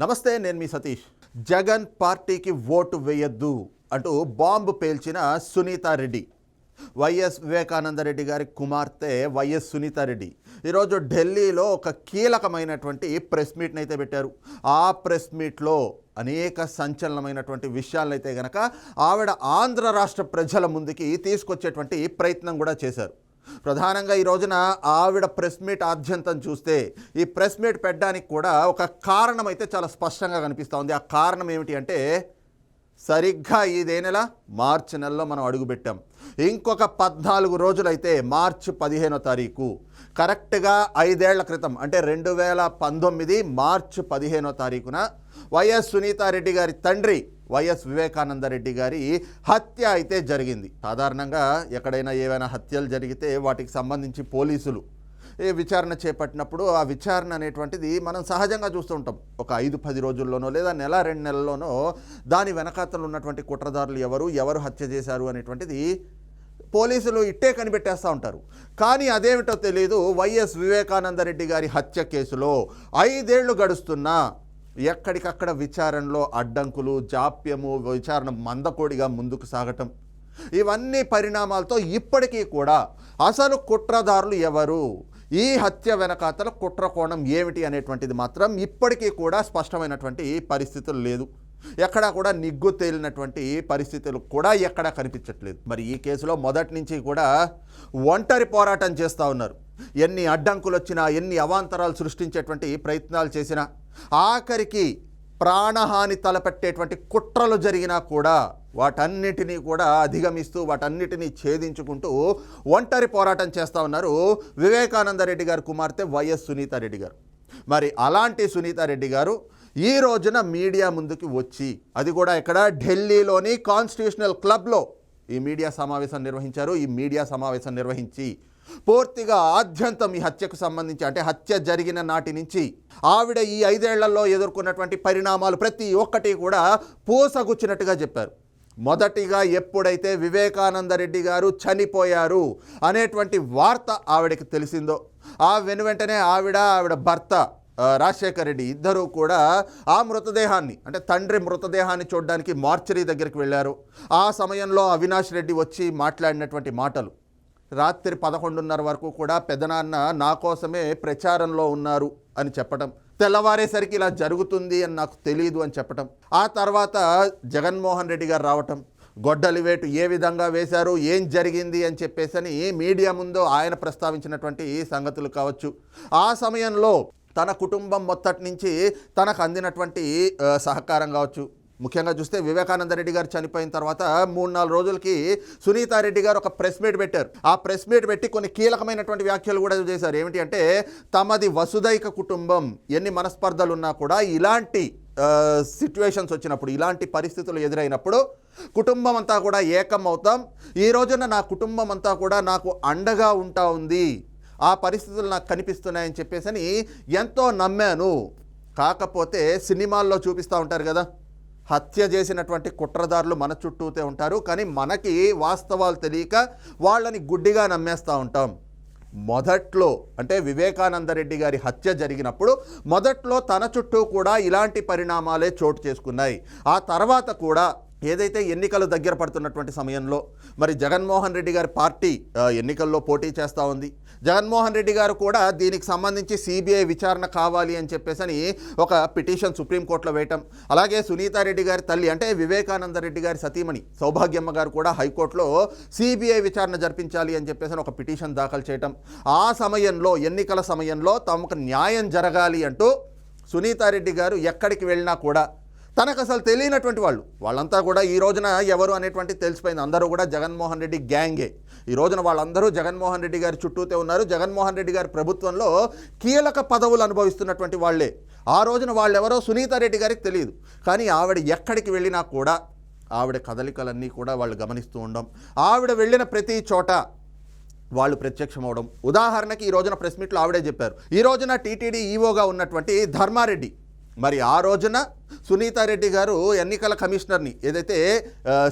నమస్తే నేను మీ సతీష్. జగన్ పార్టీకి ఓటు వేయద్దు అంటూ బాంబు పేల్చిన సునీతారెడ్డి వైఎస్ వివేకానందరెడ్డి గారి కుమార్తె వైఎస్ సునీతారెడ్డి ఈరోజు ఢిల్లీలో ఒక కీలకమైనటువంటి ప్రెస్ మీట్ని అయితే పెట్టారు. ఆ ప్రెస్ మీట్లో అనేక సంచలనమైనటువంటి విషయాలైతే గనక ఆవిడ ఆంధ్ర రాష్ట్ర ప్రజల ముందుకి తీసుకొచ్చేటువంటి ప్రయత్నం కూడా చేశారు. ప్రధానంగా ఈ రోజున ఆవిడ ప్రెస్ మీట్ ఆద్యంతం చూస్తే ఈ ప్రెస్ మీట్ పెట్టడానికి కూడా ఒక కారణం అయితే చాలా స్పష్టంగా కనిపిస్తూ ఉంది. ఆ కారణం ఏమిటి అంటే సరిగ్గా ఇదే నెల మార్చి నెలలో మనం అడుగుపెట్టాం. ఇంకొక పద్నాలుగు రోజులైతే మార్చి పదిహేనో తారీఖు. కరెక్ట్గా ఐదేళ్ళ క్రితం అంటే రెండు వేల పంతొమ్మిది మార్చి పదిహేనో తారీఖున వైఎస్ సునీతారెడ్డి గారి తండ్రి వైఎస్ వివేకానందరెడ్డి గారి హత్య అయితే జరిగింది. సాధారణంగా ఎక్కడైనా ఏవైనా హత్యలు జరిగితే వాటికి సంబంధించి పోలీసులు ఏ విచారణ చేపట్టినప్పుడు ఆ విచారణ అనేటువంటిది మనం సహజంగా చూస్తూ ఉంటాం. ఒక ఐదు పది రోజుల్లోనో లేదా నెల రెండు నెలల్లోనో దాని వెనకాతలు ఉన్నటువంటి కుట్రదారులు ఎవరు ఎవరు హత్య చేశారు అనేటువంటిది పోలీసులు ఇట్టే కనిపెట్టేస్తూ ఉంటారు. కానీ అదేమిటో తెలియదు వైఎస్ వివేకానందరెడ్డి గారి హత్య కేసులో ఐదేళ్ళు గడుస్తున్నా ఎక్కడికక్కడ విచారణలో అడ్డంకులు జాప్యము విచారణ మందకోడిగా ముందుకు సాగటం. ఇవన్నీ పరిణామాలతో ఇప్పటికీ కూడా అసలు కుట్రదారులు ఎవరు? ఈ హత్య వెనకాతల కుట్ర కోణం ఏమిటి అనేటువంటిది మాత్రం ఇప్పటికీ కూడా స్పష్టమైనటువంటి పరిస్థితులు లేదు. ఎక్కడా కూడా నిగ్గు తేలినటువంటి పరిస్థితులు కూడా ఎక్కడా కనిపించట్లేదు. మరి ఈ కేసులో మొదటి నుంచి కూడా ఒంటరి పోరాటం చేస్తూ ఉన్నారు. ఎన్ని అడ్డంకులు వచ్చినా ఎన్ని అవాంతరాలు సృష్టించేటువంటి ప్రయత్నాలు చేసినా ఆఖరికి ప్రాణహాని తలపెట్టేటువంటి కుట్రలు జరిగినా కూడా వాటన్నిటినీ కూడా అధిగమిస్తూ వాటన్నిటినీ ఛేదించుకుంటూ ఒంటరి పోరాటం చేస్తూ ఉన్నారు వివేకానందరెడ్డి గారి కుమార్తె వైఎస్ సునీతారెడ్డి గారు. మరి అలాంటి సునీతారెడ్డి గారు ఈ రోజున మీడియా ముందుకు వచ్చి అది కూడా ఇక్కడ ఢిల్లీలోని కాన్స్టిట్యూషనల్ క్లబ్లో ఈ మీడియా సమావేశం నిర్వహించారు. ఈ మీడియా సమావేశం నిర్వహించి పూర్తిగా ఆద్యంతం ఈ హత్యకు సంబంధించి అంటే హత్య జరిగిన నాటి నుంచి ఆవిడ ఈ ఐదేళ్ళలో ఎదుర్కొన్నటువంటి పరిణామాలు ప్రతి ఒక్కటి కూడా పూసగుచ్చినట్టుగా చెప్పారు. మొదటిగా ఎప్పుడైతే వివేకానందరెడ్డి గారు చనిపోయారు అనేటువంటి వార్త ఆవిడకి తెలిసిందో ఆ వెను వెంటనే ఆవిడ ఆవిడ భర్త రాజశేఖర్ రెడ్డి ఇద్దరూ కూడా ఆ మృతదేహాన్ని అంటే తండ్రి మృతదేహాన్ని చూడడానికి మార్చరీ దగ్గరికి వెళ్ళారు. ఆ సమయంలో అవినాష్ రెడ్డి వచ్చి మాట్లాడినటువంటి మాటలు. రాత్రి పదకొండున్నర వరకు కూడా పెదనాన్న నా కోసమే ప్రచారంలో ఉన్నారు అని చెప్పటం. తెల్లవారేసరికి ఇలా జరుగుతుంది అని నాకు తెలియదు అని చెప్పటం. ఆ తర్వాత జగన్మోహన్ రెడ్డి గారు రావటం. గొడ్డలి వేటు ఏ విధంగా వేశారు ఏం జరిగింది అని చెప్పేసి అని మీడియా ముందు ఆయన ప్రస్తావించినటువంటి సంగతులు కావచ్చు. ఆ సమయంలో తన కుటుంబం మొత్తటి నుంచి తనకు అందినటువంటి సహకారం కావచ్చు. ముఖ్యంగా చూస్తే వివేకానంద రెడ్డి గారు చనిపోయిన తర్వాత మూడు నాలుగు రోజులకి సునీతారెడ్డి గారు ఒక ప్రెస్ మీట్ పెట్టారు. ఆ ప్రెస్ మీట్ పెట్టి కొన్ని కీలకమైనటువంటి వ్యాఖ్యలు కూడా చేశారు. ఏమిటి అంటే తమది వసుదైక కుటుంబం. ఎన్ని మనస్పర్ధలు ఉన్నా కూడా ఇలాంటి సిచ్యువేషన్స్ వచ్చినప్పుడు ఇలాంటి పరిస్థితులు ఎదురైనప్పుడు కుటుంబం అంతా కూడా ఏకం అవుతాం ఈ రోజున నా కుటుంబం అంతా కూడా నాకు అండగా ఉంటా ఉంది. ఆ పరిస్థితులు నాకు కనిపిస్తున్నాయని చెప్పేసని ఎంతో నమ్మాను. కాకపోతే సినిమాల్లో చూపిస్తూ ఉంటారు కదా హత్య చేసినటువంటి కుట్రదారులు మన చుట్టూతే ఉంటారు కానీ మనకి వాస్తవాలు తెలియక వాళ్ళని గుడ్డిగా నమ్మేస్తూ ఉంటాం. మొదట్లో అంటే వివేకానందరెడ్డి గారి హత్య జరిగినప్పుడు మొదట్లో తన చుట్టూ కూడా ఇలాంటి పరిణామాలే చోటు చేసుకున్నాయి. ఆ తర్వాత కూడా ఏదైతే ఎన్నికలు దగ్గర పడుతున్నటువంటి సమయంలో మరి జగన్మోహన్ రెడ్డి గారి పార్టీ ఎన్నికల్లో పోటీ చేస్తూ ఉంది. జగన్మోహన్ రెడ్డి గారు కూడా దీనికి సంబంధించి సిబిఐ విచారణ కావాలి అని చెప్పేసని ఒక పిటిషన్ సుప్రీంకోర్టులో వేయటం. అలాగే సునీతారెడ్డి గారి తల్లి అంటే వివేకానంద రెడ్డి గారి సతీమణి సౌభాగ్యమ్మ గారు కూడా హైకోర్టులో సిబిఐ విచారణ జరిపించాలి అని చెప్పేసి ఒక పిటిషన్ దాఖలు చేయటం. ఆ సమయంలో ఎన్నికల సమయంలో తమకు న్యాయం జరగాలి అంటూ సునీతారెడ్డి గారు ఎక్కడికి వెళ్ళినా కూడా తనకు అసలు తెలియనటువంటి వాళ్ళు. వాళ్ళంతా కూడా ఈ రోజున ఎవరు అనేటువంటి తెలిసిపోయింది. అందరూ కూడా జగన్మోహన్ రెడ్డి గ్యాంగే. ఈ రోజున వాళ్ళందరూ జగన్మోహన్ రెడ్డి గారి చుట్టూతే ఉన్నారు. జగన్మోహన్ రెడ్డి గారి ప్రభుత్వంలో కీలక పదవులు అనుభవిస్తున్నటువంటి వాళ్ళే. ఆ రోజున వాళ్ళెవరో సునీతారెడ్డి గారికి తెలియదు. కానీ ఆవిడ ఎక్కడికి వెళ్ళినా కూడా ఆవిడ కదలికలన్నీ కూడా వాళ్ళు గమనిస్తూ ఉండడం ఆవిడ వెళ్ళిన ప్రతి చోట వాళ్ళు ప్రత్యక్షం అవడం ఉదాహరణకి ఈ రోజున ప్రెస్ మీట్లో ఆవిడే చెప్పారు. ఈ రోజున టీటీడీ ఈవోగా ఉన్నటువంటి ధర్మారెడ్డి. మరి ఆ రోజున సునీతారెడ్డి గారు ఎన్నికల కమిషనర్ని ఏదైతే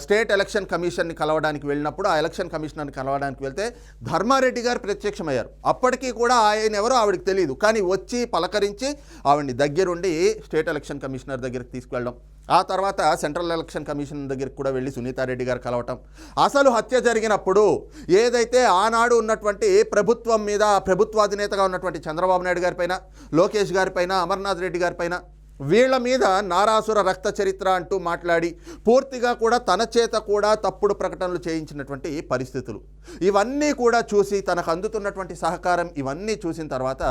స్టేట్ ఎలక్షన్ కమిషన్ని కలవడానికి వెళ్ళినప్పుడు ఆ ఎలక్షన్ కమిషనర్ని కలవడానికి వెళ్తే ధర్మారెడ్డి గారు ప్రత్యక్షమయ్యారు. అప్పటికీ కూడా ఆయన ఎవరో ఆవిడకి తెలియదు కానీ వచ్చి పలకరించి ఆవిడ్ని దగ్గరుండి స్టేట్ ఎలక్షన్ కమిషనర్ దగ్గరికి తీసుకువెళ్ళడం ఆ తర్వాత సెంట్రల్ ఎలక్షన్ కమిషన్ దగ్గరికి కూడా వెళ్ళి సునీతారెడ్డి గారు కలవటం. అసలు హత్య జరిగినప్పుడు ఏదైతే ఆనాడు ఉన్నటువంటి ప్రభుత్వం మీద ప్రభుత్వాధినేతగా ఉన్నటువంటి చంద్రబాబు నాయుడు గారిపైన లోకేష్ గారిపైన అమర్నాథ్ రెడ్డి గారిపైన వీళ్ళ మీద నారాసుర రక్త చరిత్ర అంటూ మాట్లాడి పూర్తిగా కూడా తన చేత కూడా తప్పుడు ప్రకటనలు చేయించినటువంటి పరిస్థితులు. ఇవన్నీ కూడా చూసి తనకు అందుతున్నటువంటి సహకారం ఇవన్నీ చూసిన తర్వాత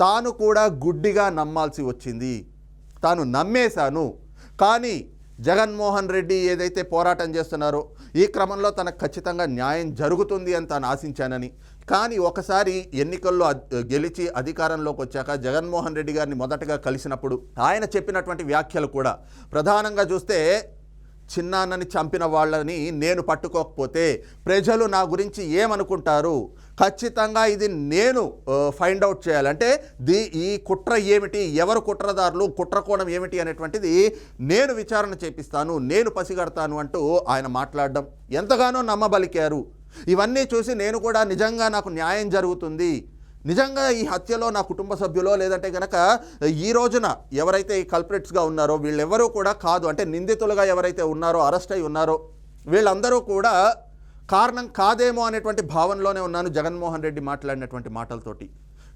తాను కూడా గుడ్డిగా నమ్మాల్సి వచ్చింది. తాను నమ్మేశాను. కానీ జగన్మోహన్ రెడ్డి ఏదైతే పోరాటం చేస్తున్నారో ఈ క్రమంలో తనకు ఖచ్చితంగా న్యాయం జరుగుతుంది అని తాను ఆశించానని. కానీ ఒకసారి ఎన్నికల్లో గెలిచి అధికారంలోకి వచ్చాక జగన్మోహన్ రెడ్డి గారిని మొదటగా కలిసినప్పుడు ఆయన చెప్పినటువంటి వ్యాఖ్యలు కూడా ప్రధానంగా చూస్తే చిన్నాన్నని చంపిన వాళ్ళని నేను పట్టుకోకపోతే ప్రజలు నా గురించి ఏమనుకుంటారు? ఖచ్చితంగా ఇది నేను ఫైండ్ అవుట్ చేయాలంటే దీ ఈ కుట్ర ఏమిటి ఎవరు కుట్రదారులు కుట్రకోణం ఏమిటి అనేటువంటిది నేను విచారణ చేపిస్తాను నేను పసిగడతాను అంటూ ఆయన మాట్లాడడం ఎంతగానో నమ్మబలికారు. ఇవన్నీ చూసి నేను కూడా నిజంగా నాకు న్యాయం జరుగుతుంది. నిజంగా ఈ హత్యలో నా కుటుంబ సభ్యులో లేదంటే కనుక ఈ రోజున ఎవరైతే ఈ కల్ప్రిట్స్గా ఉన్నారో వీళ్ళెవరూ కూడా కాదు. అంటే నిందితులుగా ఎవరైతే ఉన్నారో అరెస్ట్ అయి ఉన్నారో వీళ్ళందరూ కూడా కారణం కాదేమో అనేటువంటి భావనలోనే ఉన్నాను జగన్మోహన్ రెడ్డి మాట్లాడినటువంటి మాటలతోటి.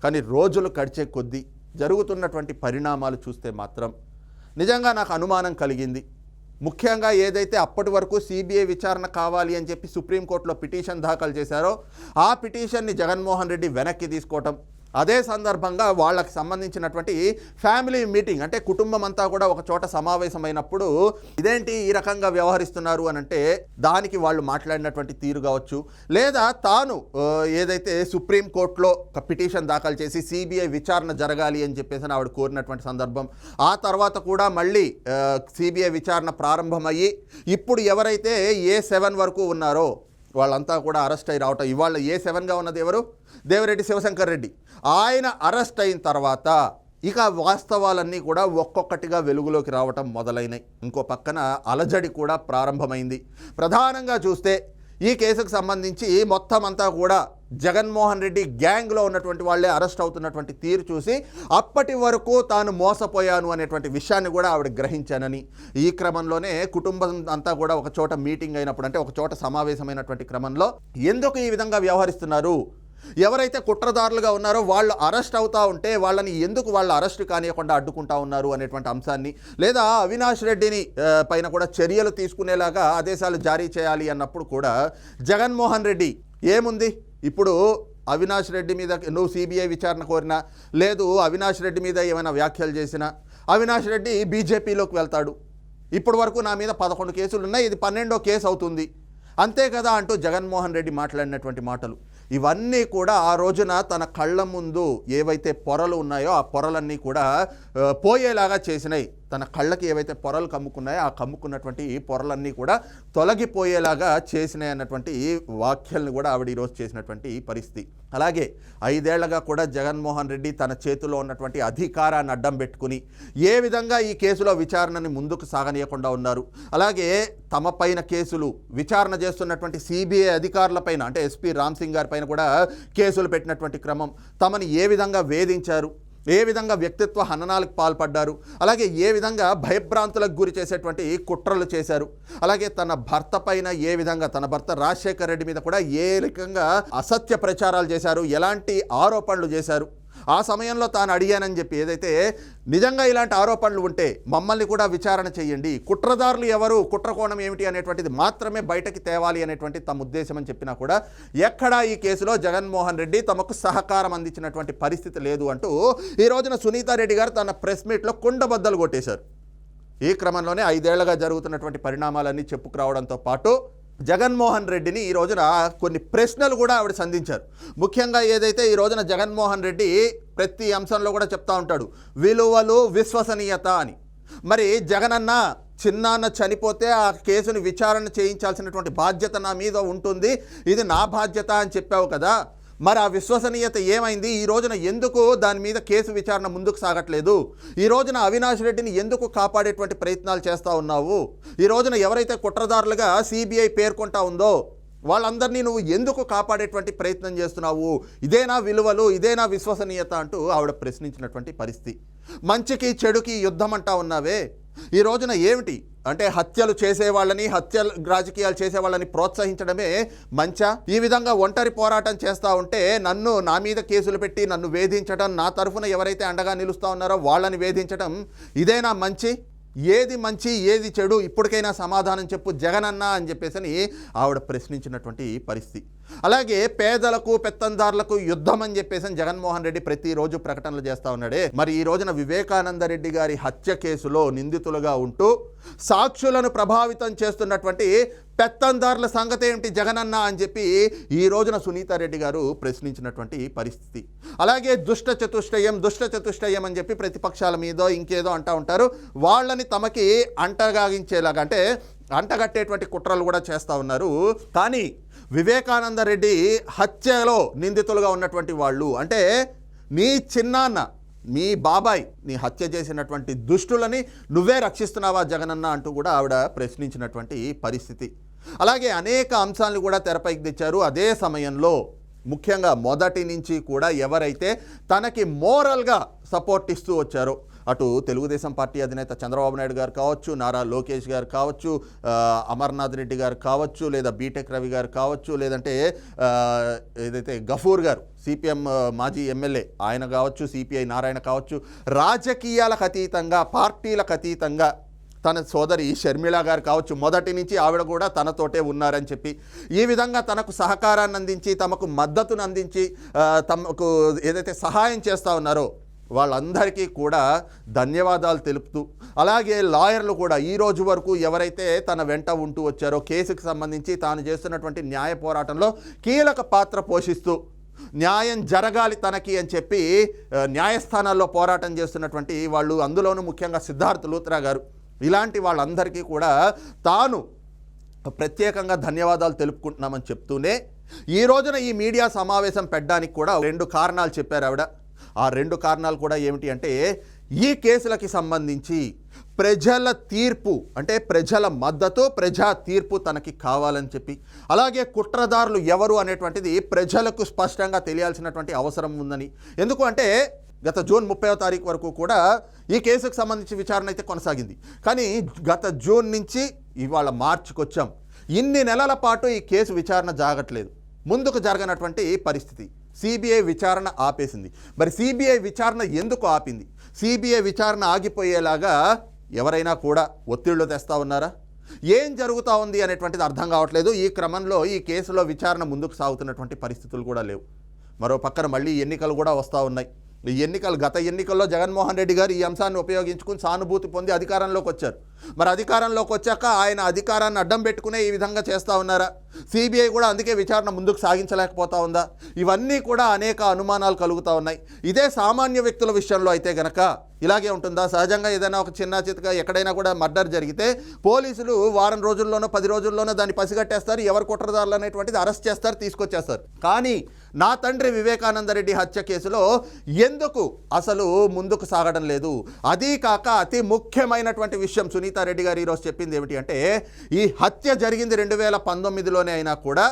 కానీ రోజులు గడిచే కొద్దీ జరుగుతున్నటువంటి పరిణామాలు చూస్తే మాత్రం నిజంగా నాకు అనుమానం కలిగింది. ముఖ్యంగా ఏదైతే అప్పటి వరకు సిబిఐ విచారణ కావాలి అని చెప్పి సుప్రీంకోర్టులో పిటిషన్ దాఖలు చేశారో ఆ పిటిషన్ని జగన్మోహన్ రెడ్డి వెనక్కి తీసుకోవటం అదే సందర్భంగా వాళ్ళకి సంబంధించినటువంటి ఫ్యామిలీ మీటింగ్ అంటే కుటుంబం అంతా కూడా ఒక చోట సమావేశమైనప్పుడు ఇదేంటి ఈ రకంగా వ్యవహరిస్తున్నారు అని అంటే దానికి వాళ్ళు మాట్లాడినటువంటి తీరు కావచ్చు. లేదా తాను ఏదైతే సుప్రీంకోర్టులో ఒక పిటిషన్ దాఖలు చేసి సిబిఐ విచారణ జరగాలి అని చెప్పేసి ఆవిడ కోరినటువంటి సందర్భం. ఆ తర్వాత కూడా మళ్ళీ సిబిఐ విచారణ ప్రారంభమయ్యి ఇప్పుడు ఎవరైతే ఏ సెవెన్ వరకు ఉన్నారో వాళ్ళంతా కూడా అరెస్ట్ అయి రావటం. ఇవాళ ఏ సెవెన్గా ఉన్నది ఎవరు? దేవిరెడ్డి శివశంకర్ రెడ్డి. ఆయన అరెస్ట్ అయిన తర్వాత ఇక వాస్తవాలన్నీ కూడా ఒక్కొక్కటిగా వెలుగులోకి రావటం మొదలైనాయి. ఇంకో పక్కన అలజడి కూడా ప్రారంభమైంది. ప్రధానంగా చూస్తే ఈ కేసుకు సంబంధించి మొత్తం అంతా కూడా జగన్మోహన్ రెడ్డి గ్యాంగ్లో ఉన్నటువంటి వాళ్ళే అరెస్ట్ అవుతున్నటువంటి తీరు చూసి అప్పటి వరకు తాను మోసపోయాను అనేటువంటి విషయాన్ని కూడా ఆవిడ గ్రహించానని. ఈ క్రమంలోనే కుటుంబం అంతా కూడా ఒక చోట మీటింగ్ అయినప్పుడు అంటే ఒక చోట సమావేశమైనటువంటి క్రమంలో ఎందుకు ఈ విధంగా వ్యవహరిస్తున్నారు? ఎవరైతే కుట్రదారులుగా ఉన్నారో వాళ్ళు అరెస్ట్ అవుతూ ఉంటే వాళ్ళని ఎందుకు వాళ్ళు అరెస్ట్ కానియకుండా అడ్డుకుంటా ఉన్నారు అనేటువంటి అంశాన్ని లేదా అవినాష్ రెడ్డిని పైన కూడా చర్యలు తీసుకునేలాగా ఆదేశాలు జారీ చేయాలి అన్నప్పుడు కూడా జగన్మోహన్ రెడ్డి ఏముంది? ఇప్పుడు అవినాష్ రెడ్డి మీద నువ్వు సిబిఐ విచారణ కోరినా లేదు అవినాష్ రెడ్డి మీద ఏమైనా వ్యాఖ్యలు చేసినా అవినాష్ రెడ్డి బీజేపీలోకి వెళ్తాడు. ఇప్పటి వరకు నా మీద పదకొండు కేసులు ఉన్నాయి ఇది పన్నెండో కేసు అవుతుంది. అంతే కదా అంటూ జగన్మోహన్ రెడ్డి మాట్లాడినటువంటి మాటలు. ఇవన్నీ కూడా ఆ రోజున తన కళ్ళ ముందు ఏవైతే పొరలు ఉన్నాయో ఆ పొరలన్నీ కూడా పోయేలాగా చేసినాయి. తన కళ్ళకి ఏవైతే పొరలు కమ్ముకున్నాయో ఆ కమ్ముకున్నటువంటి పొరలన్నీ కూడా తొలగిపోయేలాగా చేసినాయి అన్నటువంటి వాక్యాలను కూడా ఆవిడ ఈరోజు చేసినటువంటి పరిస్థితి. అలాగే ఐదేళ్ళగా కూడా జగన్మోహన్ రెడ్డి తన చేతిలో ఉన్నటువంటి అధికారాన్ని అడ్డం పెట్టుకుని ఏ విధంగా ఈ కేసులో విచారణని ముందుకు సాగనీయకుండా ఉన్నారు. అలాగే తమ పైన కేసులు విచారణ చేస్తున్నటువంటి సిబిఐ అధికారులపైన అంటే ఎస్పీ రామ్ సింగ్ గారి పైన కూడా కేసులు పెట్టినటువంటి క్రమం తమని ఏ విధంగా వేధించారు? ఏ విధంగా వ్యక్తిత్వ హననాలకు పాల్పడ్డారు అలాగే ఏ విధంగా భయభ్రాంతులకు గురి చేసేటువంటి కుట్రలు చేశారు అలాగే తన భర్త పైన ఏ విధంగా తన భర్త రాజశేఖర్ రెడ్డి మీద కూడా ఏ రకంగా అసత్య ప్రచారాలు చేశారు ఎలాంటి ఆరోపణలు చేశారు ఆ సమయంలో తాను అడిగానని చెప్పి ఏదైతే నిజంగా ఇలాంటి ఆరోపణలు ఉంటే మమ్మల్ని కూడా విచారణ చేయండి. కుట్రదారులు ఎవరు? కుట్రకోణం ఏమిటి అనేటువంటిది మాత్రమే బయటకి తేవాలి అనేటువంటి తమ ఉద్దేశం అని చెప్పినా కూడా ఎక్కడా ఈ కేసులో జగన్మోహన్ రెడ్డి తమకు సహకారం అందించినటువంటి పరిస్థితి లేదు అంటూ ఈ రోజున సునీతారెడ్డి గారు తన ప్రెస్ మీట్లో కుండబద్దలు కొట్టేశారు. ఈ క్రమంలోనే ఐదేళ్ళుగా జరుగుతున్నటువంటి పరిణామాలన్నీ చెప్పుకురావడంతో పాటు జగన్మోహన్ రెడ్డిని ఈ రోజున కొన్ని ప్రశ్నలు కూడా ఆవిడ సంధించారు. ముఖ్యంగా ఏదైతే ఈ రోజున జగన్మోహన్ రెడ్డి ప్రతి అంశంలో కూడా చెప్తా ఉంటాడు విలువలు విశ్వసనీయత అని. మరి జగనన్న చిన్నాన్న చనిపోతే ఆ కేసుని విచారణ చేయించాల్సినటువంటి బాధ్యత నా మీద ఉంటుంది ఇది నా బాధ్యత అని చెప్పావు కదా మరి ఆ విశ్వసనీయత ఏమైంది? ఈ రోజున ఎందుకు దాని మీద కేసు విచారణ ముందుకు సాగట్లేదు? ఈ రోజున అవినాష్ రెడ్డిని ఎందుకు కాపాడేటువంటి ప్రయత్నాలు చేస్తూ ఉన్నావు? ఈ రోజున ఎవరైతే కుట్రదారులుగా సిబిఐ పేర్కొంటా ఉందో వాళ్ళందరినీ నువ్వు ఎందుకు కాపాడేటువంటి ప్రయత్నం చేస్తున్నావు? ఇదేనా విలువలు? ఇదేనా విశ్వసనీయత? అంటూ ఆవిడ ప్రశ్నించినటువంటి పరిస్థితి. మంచికి చెడుకి యుద్ధం అంటా ఉన్నావే? ఈ రోజున ఏమిటి? అంటే హత్యలు చేసేవాళ్ళని హత్యలు రాజకీయాలు చేసేవాళ్ళని ప్రోత్సహించడమే మంచా? ఈ విధంగా ఒంటరి పోరాటం చేస్తూ ఉంటే నన్ను నా మీద కేసులు పెట్టి నన్ను వేధించడం నా తరఫున ఎవరైతే అండగా నిలుస్తూ ఉన్నారో వాళ్ళని వేధించడం ఇదేనా మంచి? ఏది మంచి ఏది చెడు? ఇప్పటికైనా సమాధానం చెప్పు జగనన్న అని చెప్పేసి అని ఆవిడ ప్రశ్నించినటువంటి పరిస్థితి. అలాగే పేదలకు పెత్తందారులకు యుద్ధం అని చెప్పేసి జగన్మోహన్ రెడ్డి ప్రతిరోజు ప్రకటనలు చేస్తూ ఉన్నాడే. మరి ఈ రోజున వివేకానంద రెడ్డి గారి హత్య కేసులో నిందితులుగా ఉంటూ సాక్షులను ప్రభావితం చేస్తున్నటువంటి పెత్తందారుల సంగతి ఏమిటి జగనన్న అని చెప్పి ఈ రోజున సునీతారెడ్డి గారు ప్రశ్నించినటువంటి పరిస్థితి. అలాగే దుష్ట చతుష్టయం దుష్ట చతుష్టయం అని చెప్పి ప్రతిపక్షాల మీద ఇంకేదో అంటూ ఉంటారు. వాళ్ళని తమకి అంటగాగించేలాగా అంటే అంటగట్టేటువంటి కుట్రలు కూడా చేస్తూ ఉన్నారు. కానీ వివేకానంద రెడ్డి హత్యలో నిందితులుగా ఉన్నటువంటి వాళ్ళు. అంటే నీ చిన్నాన్న మీ బాబాయ్ నీ హత్య చేసినటువంటి దుష్టులని నువ్వే రక్షిస్తున్నావా జగనన్న అంటూ కూడా ఆవిడ ప్రశ్నించినటువంటి పరిస్థితి. అలాగే అనేక అంశాలను కూడా తెరపైకి తెచ్చారు. అదే సమయంలో ముఖ్యంగా మొదటి నుంచి కూడా ఎవరైతే తనకి మోరల్గా సపోర్ట్ ఇస్తూ వచ్చారో అటు తెలుగుదేశం పార్టీ అధినేత చంద్రబాబు నాయుడు గారు కావచ్చు నారా లోకేష్ గారు కావచ్చు అమర్నాథ్ రెడ్డి గారు కావచ్చు లేదా బీటెక్ రవి గారు కావచ్చు లేదంటే ఏదైతే గఫూర్ గారు సిపిఎం మాజీ ఎమ్మెల్యే ఆయన కావచ్చు సిపిఐ నారాయణ కావచ్చు రాజకీయాలకు అతీతంగా పార్టీలకు అతీతంగా తన సోదరి షర్మిళ గారు కావచ్చు మొదటి నుంచి ఆవిడ కూడా తనతోటే ఉన్నారని చెప్పి ఈ విధంగా తనకు సహకారాన్ని అందించి తమకు మద్దతును అందించి తమకు ఏదైతే సహాయం చేస్తూ ఉన్నారో వాళ్ళందరికీ కూడా ధన్యవాదాలు తెలుపుతూ అలాగే లాయర్లు కూడా ఈ రోజు వరకు ఎవరైతే తన వెంట ఉంటూ వచ్చారో కేసుకు సంబంధించి తాను చేస్తున్నటువంటి న్యాయ పోరాటంలో కీలక పాత్ర పోషిస్తూ న్యాయం జరగాలి తనకి అని చెప్పి న్యాయస్థానాల్లో పోరాటం చేస్తున్నటువంటి వాళ్ళు అందులోనూ ముఖ్యంగా సిద్ధార్థ్ లూత్రా గారు. ఇలాంటి వాళ్ళందరికీ కూడా తాను ప్రత్యేకంగా ధన్యవాదాలు తెలుపుకుంటున్నామని చెప్తూనే ఈ రోజున ఈ మీడియా సమావేశం పెట్టడానికి కూడా రెండు కారణాలు చెప్పారు ఆవిడ. ఆ రెండు కారణాలు కూడా ఏమిటి అంటే ఈ కేసులకి సంబంధించి ప్రజల తీర్పు అంటే ప్రజల మద్దతు ప్రజా తీర్పు తనకి కావాలని చెప్పి అలాగే కుట్రదారులు ఎవరు అనేటువంటిది ప్రజలకు స్పష్టంగా తెలియాల్సినటువంటి అవసరం ఉందని. ఎందుకు అంటే గత జూన్ ముప్పైవ తారీఖు వరకు కూడా ఈ కేసుకు సంబంధించి విచారణ అయితే కొనసాగింది. కానీ గత జూన్ నుంచి ఇవాళ మార్చికి వచ్చాం. ఇన్ని నెలల పాటు ఈ కేసు విచారణ జాగట్లేదు ముందుకు జరగనటువంటి పరిస్థితి. సిబిఐ విచారణ ఆపేసింది. మరి సిబిఐ విచారణ ఎందుకు ఆపింది? సిబిఐ విచారణ ఆగిపోయేలాగా ఎవరైనా కూడా ఒత్తిళ్ళు తెస్తా ఉన్నారా? ఏం జరుగుతూ ఉంది అనేటువంటిది అర్థం కావట్లేదు. ఈ క్రమంలో ఈ కేసులో విచారణ ముందుకు సాగుతున్నటువంటి పరిస్థితులు కూడా లేవు. మరో పక్కన మళ్ళీ ఎన్నికలు కూడా వస్తూ ఉన్నాయి. ఈ ఎన్నికలు గత ఎన్నికల్లో జగన్మోహన్ రెడ్డి గారు ఈ అంశాన్ని ఉపయోగించుకుని సానుభూతి పొంది అధికారంలోకి వచ్చారు. మరి అధికారంలోకి వచ్చాక ఆయన అధికారాన్ని అడ్డం పెట్టుకునే ఈ విధంగా చేస్తూ ఉన్నారా? సిబిఐ కూడా అందుకే విచారణ ముందుకు సాగించలేకపోతా ఉందా? ఇవన్నీ కూడా అనేక అనుమానాలు కలుగుతూ ఉన్నాయి. ఇదే సామాన్య వ్యక్తుల విషయంలో అయితే గనక ఇలాగే ఉంటుందా? సహజంగా ఏదైనా ఒక చిన్న చితక ఎక్కడైనా కూడా మర్డర్ జరిగితే పోలీసులు వారం రోజుల్లోనో పది రోజుల్లోనో దాన్ని పసిగట్టేస్తారు. ఎవరు కుట్రదారులు అనేటువంటిది అరెస్ట్ చేస్తారు తీసుకొచ్చేస్తారు. కానీ నా తండ్రి వివేకానంద రెడ్డి హత్య కేసులో ఎందుకు అసలు ముందుకు సాగడం లేదు? అదీ కాక అతి ముఖ్యమైనటువంటి విషయం సునీతారెడ్డి గారు ఈరోజు చెప్పింది ఏమిటి అంటే ఈ హత్య జరిగింది రెండు వేల పంతొమ్మిదిలోనే అయినా కూడా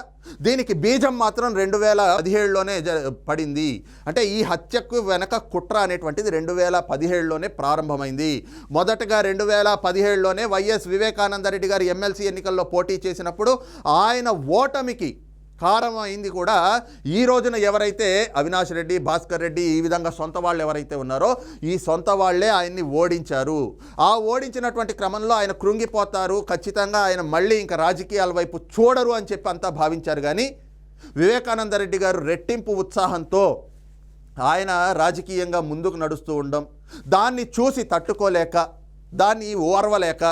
దీనికి బీజం మాత్రం రెండు వేల పదిహేడులోనే జ పడింది. అంటే ఈ హత్యకు వెనక కుట్ర అనేటువంటిది రెండు వేల పదిహేడులోనే ప్రారంభమైంది. మొదటగా రెండు వేల పదిహేడులోనే వైఎస్ వివేకానంద రెడ్డి గారు ఎమ్మెల్సీ ఎన్నికల్లో పోటీ చేసినప్పుడు ఆయన ఓటమికి కారణమైంది కూడా ఈ రోజున ఎవరైతే అవినాష్ రెడ్డి భాస్కర్ రెడ్డి ఈ విధంగా సొంత వాళ్ళు ఎవరైతే ఉన్నారో ఈ సొంత వాళ్ళే ఆయన్ని ఓడించారు. ఆ ఓడించినటువంటి క్రమంలో ఆయన కృంగిపోతారు. ఖచ్చితంగా ఆయన మళ్ళీ ఇంకా రాజకీయాల వైపు చూడరు అని చెప్పి అంతా భావించారు కానీ వివేకానంద రెడ్డి గారు రెట్టింపు ఉత్సాహంతో ఆయన రాజకీయంగా ముందుకు నడుస్తూ ఉండడం దాన్ని చూసి తట్టుకోలేక దాన్ని ఓర్వలేక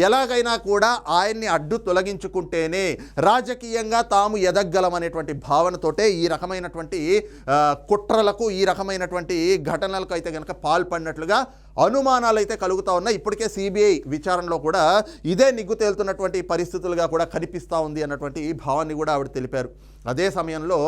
ఎలాగైనా కూడా ఆయన్ని అడ్డు తొలగించుకుంటేనే రాజకీయంగా తాము ఎదగలమనేటువంటి భావనతోటే ఈ రకమైనటువంటి కుట్రలకు ఈ రకమైనటువంటి ఘటనలకు అయితే కనుక పాల్పడినట్లుగా అనుమానాలు అయితే కలుగుతూ ఉన్నాయి. ఇప్పటికే సిబిఐ విచారణలో కూడా ఇదే నిగ్గు తేలుతున్నటువంటి పరిస్థితులుగా కూడా కనిపిస్తూ ఉంది అన్నటువంటి భావాన్ని కూడా ఆవిడ తెలిపారు. అదే సమయంలో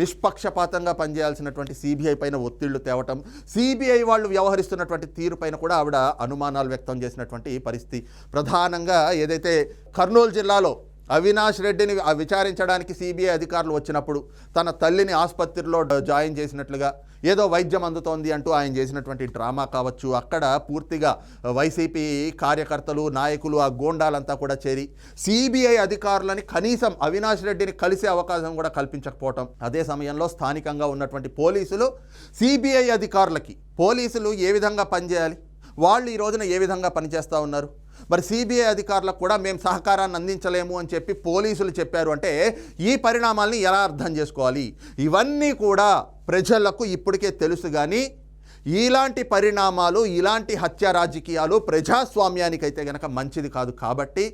నిష్పక్షపాతంగా పనిచేయాల్సినటువంటి సిబిఐ పైన ఒత్తిళ్ళు తేవటం సిబిఐ వాళ్ళు వ్యవహరిస్తున్నటువంటి తీరు పైన కూడా ఆవిడ అనుమానాలు వ్యక్తం చేసినటువంటి పరిస్థితి. ప్రధానంగా ఏదైతే కర్నూలు జిల్లాలో అవినాష్ రెడ్డిని విచారించడానికి సిబిఐ అధికారులు వచ్చినప్పుడు తన తల్లిని ఆసుపత్రిలో జాయిన్ చేసినట్లుగా ఏదో వైద్యం అందుతోంది అంటూ ఆయన చేసినటువంటి డ్రామా కావచ్చు. అక్కడ పూర్తిగా వైసీపీ కార్యకర్తలు నాయకులు ఆ గోండాలంతా కూడా చేరి సిబిఐ అధికారులని కనీసం అవినాష్ రెడ్డిని కలిసే అవకాశం కూడా కల్పించకపోవటం. అదే సమయంలో స్థానికంగా ఉన్నటువంటి పోలీసులు సిబిఐ అధికారులకి పోలీసులు ఏ విధంగా పనిచేయాలి? వాళ్ళు ఈ రోజున ఏ విధంగా పనిచేస్తూ ఉన్నారు? మరి సిబిఐ అధికారులకు కూడా మేము సహకారాన్ని అందించలేము అని చెప్పి పోలీసులు చెప్పారు అంటే ఈ పరిణామాల్ని ఎలా అర్థం చేసుకోవాలి? ఇవన్నీ కూడా ప్రజలకు ఇప్పటికే తెలుసు కానీ ఇలాంటి పరిణామాలు ఇలాంటి హత్య రాజకీయాలు ప్రజాస్వామ్యానికైతే గనక మంచిది కాదు కాబట్టి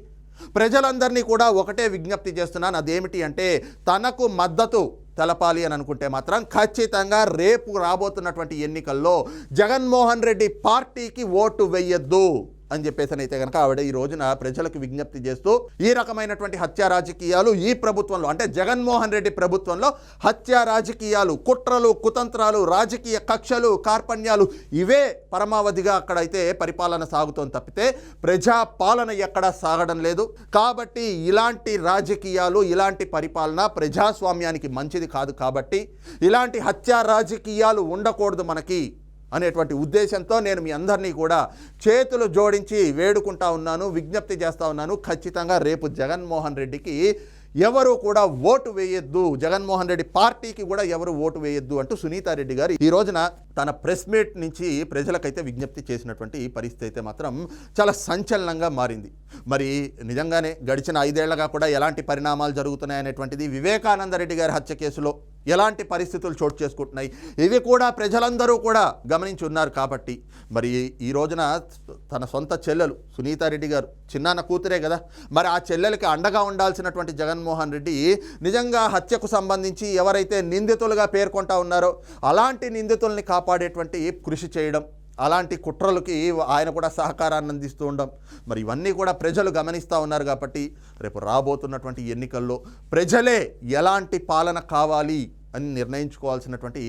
ప్రజలందరినీ కూడా ఒకటే విజ్ఞప్తి చేస్తున్నాను. అదేమిటి అంటే తనకు మద్దతు తెలపాలి అని అనుకుంటే మాత్రం ఖచ్చితంగా రేపు రాబోతున్నటువంటి ఎన్నికల్లో జగన్మోహన్ రెడ్డి పార్టీకి ఓటు వెయ్యొద్దు అని చెప్పేసి అయితే కనుక ఆవిడ ఈ రోజున ప్రజలకు విజ్ఞప్తి చేస్తూ ఈ రకమైనటువంటి హత్య రాజకీయాలు ఈ ప్రభుత్వంలో అంటే జగన్మోహన్ రెడ్డి ప్రభుత్వంలో హత్య రాజకీయాలు కుట్రలు కుతంత్రాలు రాజకీయ కక్షలు కార్పణ్యాలు ఇవే పరమావధిగా అక్కడైతే పరిపాలన సాగుతోంది తప్పితే ప్రజా పాలన ఎక్కడా సాగడం లేదు. కాబట్టి ఇలాంటి రాజకీయాలు ఇలాంటి పరిపాలన ప్రజాస్వామ్యానికి మంచిది కాదు కాబట్టి ఇలాంటి హత్య రాజకీయాలు ఉండకూడదు మనకి. అనేటువంటి ఉద్దేశంతో నేను మీ అందరినీ కూడా చేతులు జోడించి వేడుకుంటా ఉన్నాను విజ్ఞప్తి చేస్తూ ఉన్నాను. ఖచ్చితంగా రేపు జగన్మోహన్ రెడ్డికి ఎవరు కూడా ఓటు వేయొద్దు. జగన్మోహన్ రెడ్డి పార్టీకి కూడా ఎవరు ఓటు వేయొద్దు అంటూ సునీతారెడ్డి గారు ఈ రోజున తన ప్రెస్ మీట్ నుంచి ప్రజలకైతే విజ్ఞప్తి చేసినటువంటి పరిస్థితి అయితే మాత్రం చాలా సంచలనంగా మారింది. మరి నిజంగానే గడిచిన ఐదేళ్ళగా కూడా ఎలాంటి పరిణామాలు జరుగుతున్నాయనేటువంటిది వివేకానంద రెడ్డి గారి హత్య కేసులో ఎలాంటి పరిస్థితులు చోటు చేసుకుంటున్నాయి? ఇవి కూడా ప్రజలందరూ కూడా గమనించి ఉన్నారు కాబట్టి. మరి ఈ రోజున తన సొంత చెల్లెలు సునీతారెడ్డి గారు చిన్నాన్న కూతురే కదా మరి ఆ చెల్లెలకి అండగా ఉండాల్సినటువంటి జగన్మోహన్ రెడ్డి నిజంగా హత్యకు సంబంధించి ఎవరైతే నిందితులుగా పేర్కొంటా ఉన్నారో అలాంటి నిందితుల్ని కాపాడేటువంటి కృషి చేయడం అలాంటి కుట్రలకి ఆయన కూడా సహకారాన్ని అందిస్తూ ఉండడం. మరి ఇవన్నీ కూడా ప్రజలు గమనిస్తూ ఉన్నారు కాబట్టి రేపు రాబోతున్నటువంటి ఎన్నికల్లో ప్రజలే ఎలాంటి పాలన కావాలి అని నిర్ణయించుకోవాల్సినటువంటి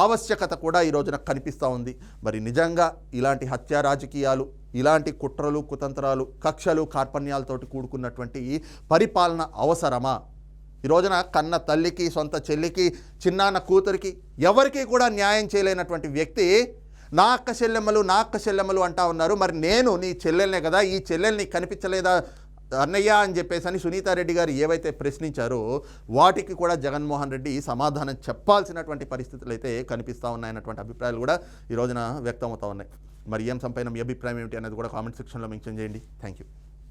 ఆవశ్యకత కూడా ఈ రోజున కనిపిస్తూ ఉంది. మరి నిజంగా ఇలాంటి హత్య రాజకీయాలు ఇలాంటి కుట్రలు కుతంత్రాలు కక్షలు కార్పణ్యాలతోటి కూడుకున్నటువంటి పరిపాలన అవసరమా? ఈ రోజున కన్న తల్లికి సొంత చెల్లికి చిన్నాన్న కూతురికి ఎవరికి కూడా న్యాయం చేయలేనటువంటి వ్యక్తి నా అక్క చెల్లెమ్మలు నా అక్క చెల్లెమ్మలు అంటా ఉన్నారు. మరి నేను నీ చెల్లెల్నే కదా ఈ చెల్లెల్ని కనిపించలేదా అన్నయ్య అని చెప్పేసి అని సునీతారెడ్డి గారు ఏవైతే ప్రశ్నించారో వాటికి కూడా జగన్మోహన్ రెడ్డి సమాధానం చెప్పాల్సినటువంటి పరిస్థితులు అయితే కనిపిస్తూ ఉన్నాయన్నటువంటి అభిప్రాయాలు కూడా ఈ రోజున వ్యక్తం అవుతా ఉన్నాయి. మరి ఏం సంపైన మీ అభిప్రాయం ఏమిటి అనేది కూడా కామెంట్ సెక్షన్లో మెన్షన్ చేయండి. Thank you